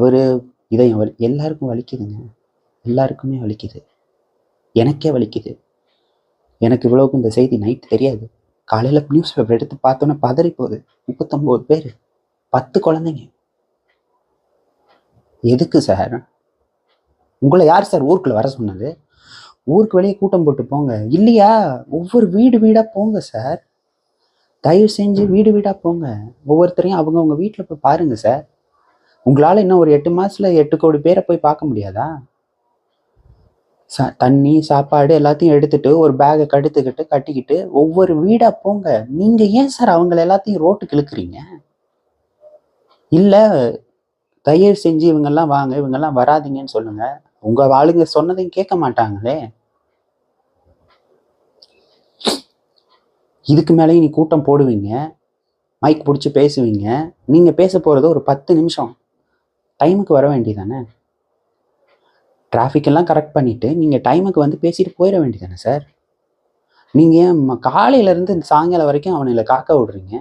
அவர் இதயம் வலி எல்லாருக்கும் வலிக்குதுங்க. எல்லாருக்குமே வலிக்குது. எனக்கே வலிக்குது. எனக்கு இவ்வளவுக்கு இந்த செய்தி நைட் தெரியாது. காலையில் நியூஸ் பேப்பர் எடுத்து பார்த்தோன்னே பதறி போகுது முப்பத்தொம்போது பேர். பத்து குழந்தைங்க. எதுக்கு சார் உங்களை யார் சார் ஊருக்குள்ளே வர சொன்னது? ஊருக்கு வெளியே கூட்டம் போட்டு போங்க. இல்லையா? ஒவ்வொரு வீடு வீடாக போங்க சார் தயவு செஞ்சு வீடு வீடாக போங்க. ஒவ்வொருத்தரையும் அவங்க வீட்டில் போய் பாருங்க சார் உங்களால் இன்னும் ஒரு எட்டு மாதத்தில் எட்டு கோடி பேரை போய் பார்க்க முடியாதா? சா தண்ணி சாப்பாடு எல்லாத்தையும் எடுத்துட்டு ஒரு பேகை கடுத்துக்கிட்டு கட்டிக்கிட்டு ஒவ்வொரு வீடாக போங்க. நீங்கள் ஏன் சார் அவங்கள எல்லாத்தையும் ரோட்டுக்கு இழுக்கிறீங்க? இல்லை தயவு செஞ்சு இவங்கெல்லாம் வாங்க இவங்கெல்லாம் வராதீங்கன்னு சொல்லுங்கள் உங்கள் ஆளுங்க சொன்னதையும் கேட்க மாட்டாங்களே. இதுக்கு மேலேயும் நீ கூட்டம் போடுவீங்க மைக் பிடிச்சி பேசுவீங்க. நீங்கள் பேச போகிறது ஒரு பத்து நிமிஷம். டைமுக்கு வர வேண்டியதானே டிராஃபிக் எல்லாம் கரெக்ட் பண்ணிவிட்டு நீங்கள் டைமுக்கு வந்து பேசிட்டு போயிட வேண்டியதானே சார் நீங்கள் ஏன் சாயங்காலம் வரைக்கும் அவனுங்களை காக்க விடுறீங்க?